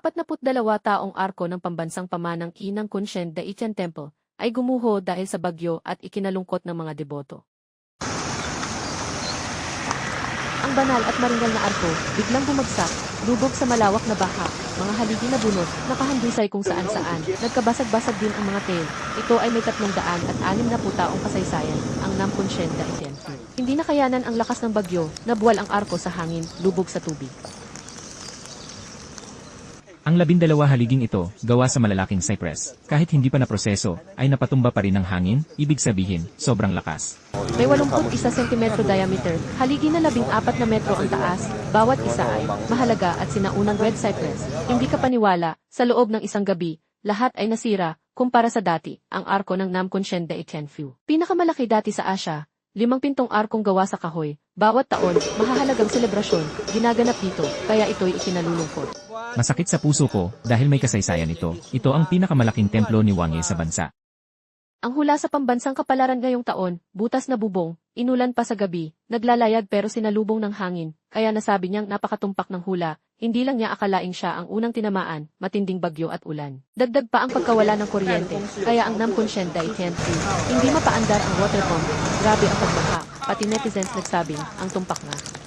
42 taong arko ng pambansang pamanang Inang Kunshen Daichan Temple ay gumuho dahil sa bagyo at ikinalungkot ng mga deboto. Ang banal at maringal na arko biglang bumagsak, lubog sa malawak na baha, mga haligi na bunot, nakahandusay kung saan saan, nagkabasag-basag din ang mga tail. Ito ay may tatlong daan at anim na putaong kasaysayan, ang Namkunshen Daichan. Hindi nakayanan ang lakas ng bagyo, nabuwal ang arko sa hangin, lubog sa tubig. Ang labindalawa haliging ito, gawa sa malalaking cypress, kahit hindi pa naproseso, ay napatumba pa rin ng hangin, ibig sabihin, sobrang lakas. May 81 cm diameter, haligi na 14 na metro ang taas, bawat isa ay mahalaga at sinaunang red cypress. Hindi ka paniwala, sa loob ng isang gabi, lahat ay nasira, kumpara sa dati, ang arko ng Namkunshen Daichenfu. Pinakamalaki dati sa Asia, limang pintong arkong gawa sa kahoy, bawat taon, mahahalagang selebrasyon, ginaganap dito, kaya ito'y ikinalulungkot. Masakit sa puso ko, dahil may kasaysayan ito. Ito ang pinakamalaking templo ni Wang Ye sa bansa. Ang hula sa pambansang kapalaran ngayong taon, butas na bubong, inulan pa sa gabi, naglalayag pero sinalubong ng hangin, kaya nasabi niyang napakatumpak ng hula, hindi lang niya akalaing siya ang unang tinamaan, matinding bagyo at ulan. Dagdag pa ang pagkawala ng kuryente, kaya ang Namkunshen Daichan hindi mapaandar ang water pump, grabe ang pagbaha, pati netizens nagsabing, ang tumpak na.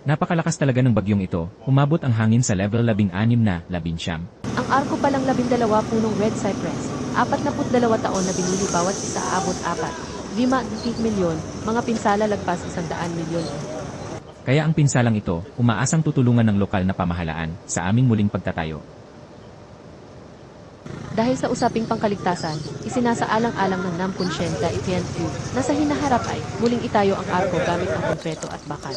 Napakalakas talaga ng bagyong ito, umabot ang hangin sa level 16 na, 11. Ang arko palang labindalawa punong red cypress, 42 taon na binili bawat isa abot apat. 5 milyon, mga pinsala lagpas 100 milyon. Kaya ang pinsalang ito, umaasang tutulungan ng lokal na pamahalaan sa aming muling pagtatayo. Dahil sa usaping pangkaligtasan, isinasaalang-alang ng Namkunshen Daitian Fu na sa hinaharap ay muling itayo ang arko gamit ang konkreto at bakal.